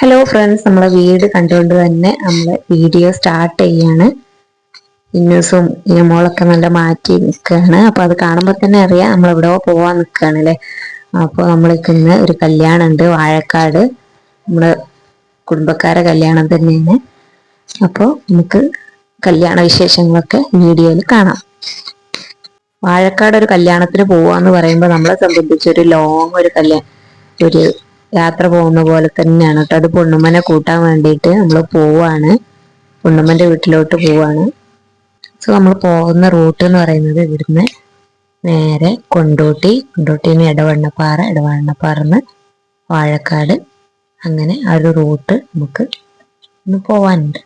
Hello friends നമ്മളെ വീട് കണ്ടുകൊണ്ട് തന്നെ നമ്മൾ വീഡിയോ സ്റ്റാർട്ട് ചെയ്യാണ്. ഇന്നൂസും ഇനമോളൊക്കെ നല്ല മാറ്റി നിൽക്കുകയാണ് അപ്പോൾ അത് കാണുമ്പോൾ തന്നെ അറിയാം നമ്മൾ എവിടെ പോവാൻ നിൽക്കുകയാണ് അല്ലേ? അപ്പോൾ നമ്മൾക്ക് ഇന്ന് ഒരു കല്യാണം ഉണ്ട് വാഴക്കാട്. നമ്മുടെ കുടുംബക്കാരെ കല്യാണം തന്നെയാണ്. അപ്പോൾ നമുക്ക് കല്യാണ വിശേഷങ്ങളൊക്കെ വീഡിയോയിൽ കാണാം. വാഴക്കാട് ഒരു കല്യാണത്തിന് പോവാന്ന് പറയുമ്പോൾ നമ്മളെ സംബന്ധിച്ച് ഒരു ലോങ് ഒരു കല്യാണം ഒരു യാത്ര പോകുന്ന പോലെ തന്നെയാണ് കേട്ടോ അത് പൊണ്ണുമ്മനെ കൂട്ടാൻ വേണ്ടിയിട്ട് നമ്മൾ പോവാണ്. പൊണ്ണുമ്മന്റെ വീട്ടിലോട്ട് പോവാണ്. സോ നമ്മൾ പോകുന്ന റൂട്ട് എന്ന് പറയുന്നത് ഇവിടുന്ന് നേരെ കൊണ്ടോട്ടി. കൊണ്ടോട്ടിന്ന് ഇടവണ്ണപ്പാറ ഇടവണ്ണപ്പാറന്ന് വാഴക്കാട്. അങ്ങനെ ആ ഒരു റൂട്ട് നമുക്ക് ഒന്ന് പോവാനുണ്ട്.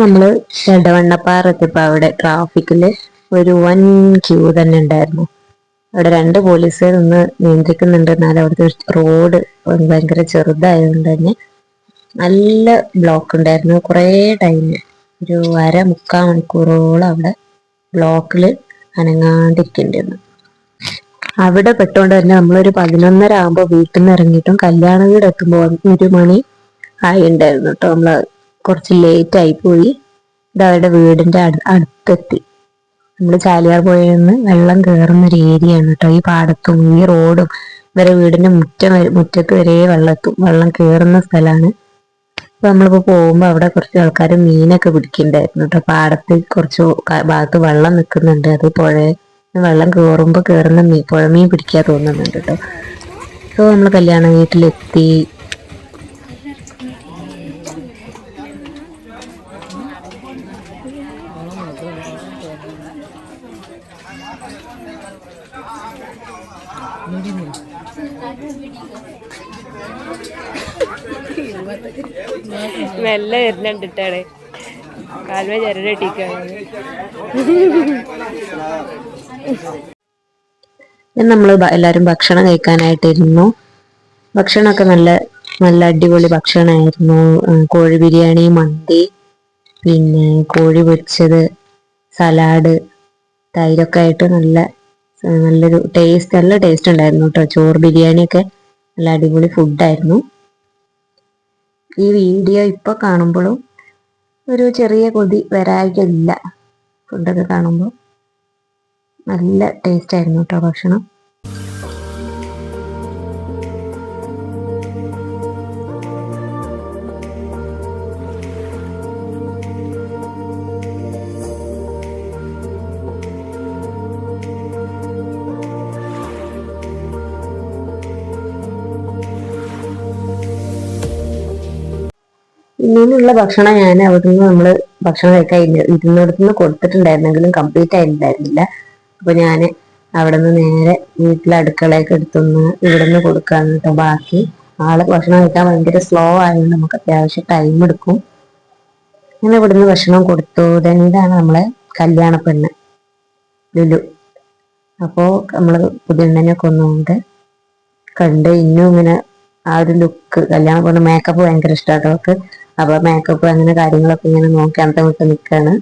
സോ നമ്മൾ ഇടവണ്ണപ്പാറ എത്തിയപ്പോ അവിടെ ട്രാഫിക്കിൽ ഒരു വൻ ക്യൂ തന്നെ ഉണ്ടായിരുന്നു. അവിടെ രണ്ട് പോലീസുകാർ ഒന്ന് നിയന്ത്രിക്കുന്നുണ്ട് എന്നാൽ അവിടുത്തെ റോഡ് ഭയങ്കര ചെറുതായതുകൊണ്ട് തന്നെ നല്ല ബ്ലോക്ക് ഉണ്ടായിരുന്നു. കുറേ ടൈം ഒരു അര മുക്കാൽ മണിക്കൂറോളം അവിടെ ബ്ലോക്കിൽ അനങ്ങാണ്ടിരിക്കേണ്ടിരുന്നു. അവിടെ പെട്ടുകൊണ്ട് തന്നെ നമ്മളൊരു പതിനൊന്നര ആകുമ്പോൾ വീട്ടിൽ നിന്ന് ഇറങ്ങിയിട്ടും കല്യാണ വീട് എത്തുമ്പോൾ ഒരു മണി ആയി ഉണ്ടായിരുന്നു കേട്ടോ നമ്മൾ കുറച്ച് ലേറ്റ് ആയി പോയി. ഇത് അവരുടെ വീടിന്റെ അടു- അടുത്തെത്തി. നമ്മൾ ചാലിയാർ പുഴയിൽ വെള്ളം കയറുന്ന ഒരു ഏരിയ ആണ് കേട്ടോ. ഈ പാടത്തും ഈ റോഡും ഇവരെ വീടിന്റെ മുറ്റം വരെ- മുറ്റത്ത് വരെ വെള്ളം എത്തും വെള്ളം കയറുന്ന സ്ഥലമാണ് അപ്പൊ നമ്മളിപ്പോ പോകുമ്പോ അവിടെ കുറച്ച് ആൾക്കാർ മീനൊക്കെ പിടിക്കണ്ടായിരുന്നു കേട്ടോ. പാടത്ത് കുറച്ച് ഭാഗത്ത് വെള്ളം നിൽക്കുന്നുണ്ട് അത് പുഴ വെള്ളം കയറുമ്പോ കയറുന്ന മീൻ പുഴ മീൻ പിടിക്കാൻ തോന്നുന്നുണ്ട് കേട്ടോ. സോ നമ്മൾ കല്യാണ വീട്ടിലെത്തി. മെല്ലെ വരുന്നുണ്ട് ഇട്ടാണ്. കാൽമ ചരടിക്കാണ് നമ്മൾ എല്ലാരും ഭക്ഷണം കഴിക്കാനായിട്ടിരുന്നു. ഭക്ഷണമൊക്കെ നല്ല നല്ല അടിപൊളി ഭക്ഷണമായിരുന്നു. കോഴി ബിരിയാണി മന്തി പിന്നെ കോഴി പൊരിച്ചത് സലാഡ് തൈരൊക്കെ ആയിട്ട് നല്ല നല്ലൊരു ടേസ്റ്റ് നല്ല ടേസ്റ്റ് ഉണ്ടായിരുന്നു കേട്ടോ. ചോറ് ബിരിയാണിയൊക്കെ നല്ല അടിപൊളി ഫുഡായിരുന്നു ഈ വീഡിയോ ഇപ്പോൾ കാണുമ്പോഴും ഒരു ചെറിയ കൊതി ഇല്ല. ഫുഡൊക്കെ കാണുമ്പോൾ നല്ല ടേസ്റ്റ് ആയിരുന്നു കേട്ടോ ഭക്ഷണം. ഇന്നിനുള്ള ഭക്ഷണം ഞാൻ അവിടുന്ന് നമ്മൾ ഭക്ഷണം കഴിക്കാൻ ഇരുന്നിടത്തു ഇരുന്നിടത്തുനിന്ന് കൊടുത്തിട്ടുണ്ടായിരുന്നെങ്കിലും കംപ്ലീറ്റ് ആയിട്ടുണ്ടായിരുന്നില്ല. അപ്പൊ ഞാൻ അവിടെ നിന്ന് നേരെ വീട്ടിലെ അടുക്കളയൊക്കെ എടുത്തുനിന്ന് ഇവിടെ നിന്ന് കൊടുക്കാന്ന് കേട്ടോ ബാക്കി. ആൾ ഭക്ഷണം കഴിക്കാൻ ഭയങ്കര സ്ലോ ആയതുകൊണ്ട് നമുക്ക് അത്യാവശ്യം ടൈം എടുക്കും. അങ്ങനെ ഇവിടുന്ന് ഭക്ഷണം കൊടുത്തു. ഇതാണ് നമ്മളെ കല്യാണ പെണ്ണ് ലുലു. അപ്പോ നമ്മൾ പുതിയണ്ണനെ കൊന്നുകൊണ്ട് കണ്ട് ഇന്നും ഇങ്ങനെ ആ ഒരു ലുക്ക് കല്യാണം പെണ്ണ് മേക്കപ്പ് ഭയങ്കര ഇഷ്ടമാണ് അവർക്ക് അപ്പൊ മേക്കപ്പ് അങ്ങനെ കാര്യങ്ങളൊക്കെ ഇങ്ങനെ നോക്കി അന്തമിട്ട് നിൽക്കുകയാണ്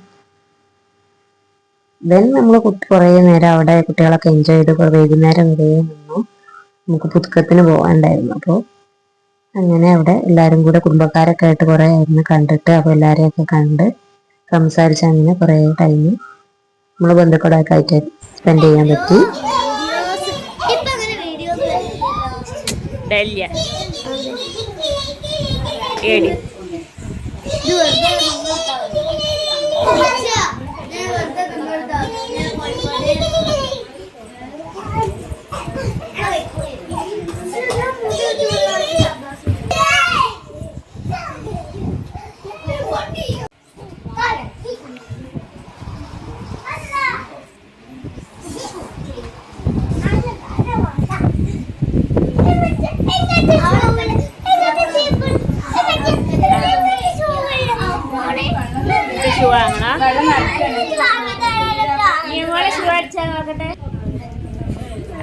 ദെൻ നമ്മൾ കുറേ നേരം അവിടെ കുട്ടികളൊക്കെ എൻജോയ് ചെയ്ത് കുറെ വൈകുന്നേരം വരെ നിന്നു. നമുക്ക് പുതുക്കത്തിന് പോകാണ്ടായിരുന്നു അപ്പോൾ അങ്ങനെ അവിടെ എല്ലാവരും കൂടെ കുടുംബക്കാരൊക്കെ ആയിട്ട് കുറെ ആയിരുന്നു കണ്ടിട്ട് അപ്പോൾ എല്ലാവരെയൊക്കെ കണ്ട് സംസാരിച്ച് അങ്ങനെ കുറെ ടൈം നമ്മൾ ബന്ധുക്കളൊക്കെ ആയിട്ട് സ്പെൻഡ് ചെയ്യാൻ പറ്റി. ഇപ്പൊ അങ്ങനെ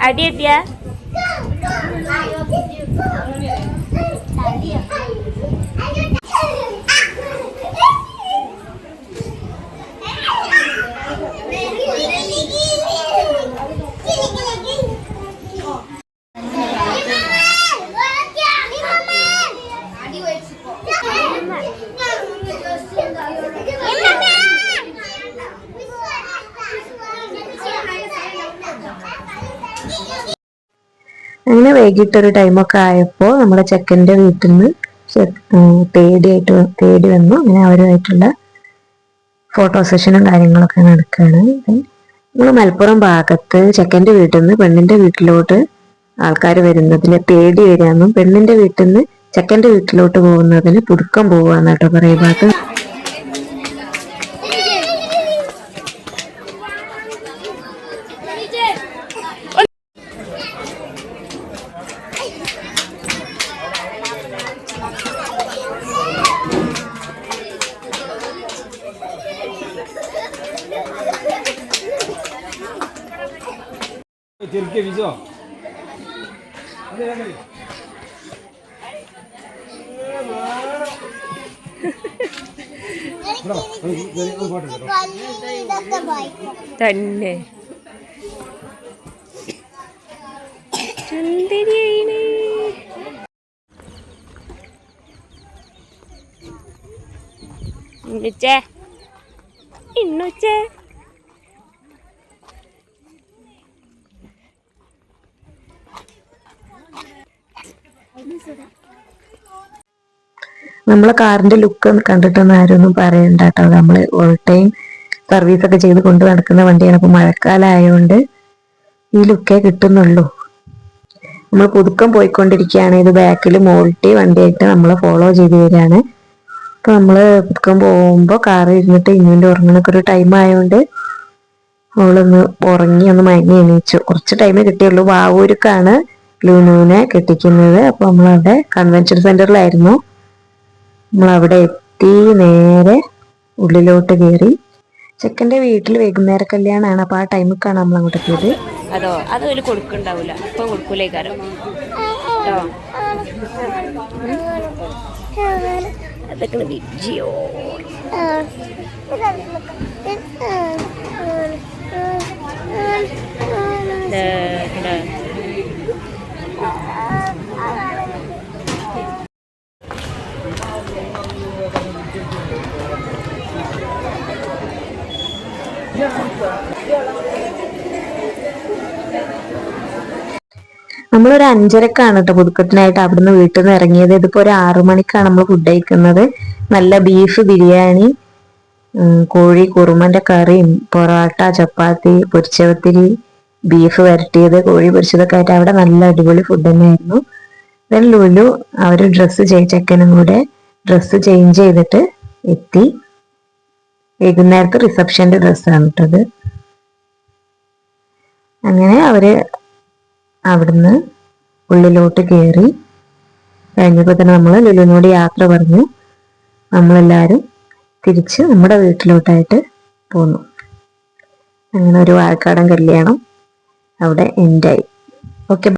അടി എത്തിയാ അങ്ങനെ വൈകിട്ടൊരു ടൈമൊക്കെ ആയപ്പോൾ നമ്മുടെ ചെക്കന്റെ വീട്ടിൽ നിന്ന് തേടിയായിട്ട് തേടി വന്നു. അങ്ങനെ അവരുമായിട്ടുള്ള ഫോട്ടോ സെഷനും കാര്യങ്ങളൊക്കെ നടക്കുകയാണ്. നമ്മൾ മലപ്പുറം ഭാഗത്ത് ചെക്കന്റെ വീട്ടിൽ നിന്ന് പെണ്ണിന്റെ വീട്ടിലോട്ട് ആൾക്കാർ വരുന്നതിന് പേടി വരാമെന്നും പെണ്ണിന്റെ വീട്ടിൽ നിന്ന് ചെക്കന്റെ വീട്ടിലോട്ട് പോകുന്നതിന് പുടുക്കം പോവുക എന്നാട്ടോ ഭാഗത്ത് ചെറുക്കിയ വിജോ തന്നെ. ഇന്നുച്ചേ. ഇന്നുച്ചേ. നമ്മളെ കാറിന്റെ ലുക്ക് കണ്ടിട്ടൊന്നും ആരും ഒന്നും പറയണ്ട കേട്ടോ നമ്മൾ ഓൾ ടൈം സർവീസ് ഒക്കെ ചെയ്ത് കൊണ്ട് നടക്കുന്ന വണ്ടിയാണ്. അപ്പൊ മഴക്കാലം ആയതുകൊണ്ട് ഈ ലുക്കേ കിട്ടുന്നുള്ളൂ. നമ്മൾ പുതുക്കം പോയിക്കൊണ്ടിരിക്കുകയാണ്. ഇത് ബാക്കിൽ മോൾട്ടി വണ്ടിയായിട്ട് നമ്മൾ ഫോളോ ചെയ്ത് വരികയാണ്. അപ്പൊ നമ്മൾ പുതുക്കം പോകുമ്പോൾ കാറ് ഇരുന്നിട്ട് ഇങ്ങോട്ട് ഉറങ്ങണൊക്കെ ഒരു ടൈം ആയതുകൊണ്ട് അവളൊന്ന് ഉറങ്ങി ഒന്ന് മയങ്ങി എണീച്ചു. കുറച്ച് ടൈമേ കിട്ടിയുള്ളൂ. വാവൂർക്കാണ്. ലൂനുവിനെ കെട്ടിക്കുന്നത്. അപ്പോൾ നമ്മളവിടെ കൺവെൻഷൻ സെന്ററിലായിരുന്നു നമ്മൾ അവിടെ എത്തി നേരെ ഉള്ളിലോട്ട് കയറി ചെക്കന്റെ വീട്ടിൽ വൈകുന്നേര കല്യാണമാണ് അപ്പോൾ ആ ടൈമിലേക്കാണ് നമ്മൾ അങ്ങോട്ട് എത്തിയത്. അതോ? അത് ഒരു കൊടുക്കണ്ടാവൂല. ഇപ്പം കൊടുക്കൂലേക്കാരം. കാരണം നമ്മളൊരു അഞ്ചരക്കാണ് കേട്ടോ പുതുക്കത്തിനായിട്ട് അവിടുന്ന് വീട്ടിൽ നിന്ന് ഇറങ്ങിയത്. ഇതിപ്പോ ഒരു ആറു മണിക്കാണ് നമ്മൾ ഫുഡ് കഴിക്കുന്നത്. നല്ല ബീഫ് ബിരിയാണി കോഴി കുറുമന്റെ കറിയും പൊറോട്ട ചപ്പാത്തി പൊരിച്ചവത്തിരി ബീഫ് വരട്ടിയത് കോഴി പൊരിച്ചതൊക്കെ ആയിട്ട് അവിടെ നല്ല അടിപൊളി ഫുഡ് തന്നെയായിരുന്നു. ലുലു അവർ ഡ്രസ്സ് ചെയ്യിച്ചക്കനും ചെക്കനും കൂടെ ഡ്രസ്സ് ചേഞ്ച് ചെയ്തിട്ട് എത്തി. വൈകുന്നേരത്തെ റിസപ്ഷന്റെ ഡ്രസ്സാണ് ഇട്ടത് അങ്ങനെ അവർ അവിടുന്ന് ഉള്ളിലോട്ട് കയറി കഴിഞ്ഞപ്പോൾ തന്നെ നമ്മൾ ലുലുവിനോട് യാത്ര പറഞ്ഞു. നമ്മളെല്ലാരും തിരിച്ച് നമ്മുടെ വീട്ടിലോട്ടായിട്ട് പോന്നു. അങ്ങനെ ഒരു വാഴക്കാടൻ കല്യാണം അവിടെ എൻഡായി ഓക്കെ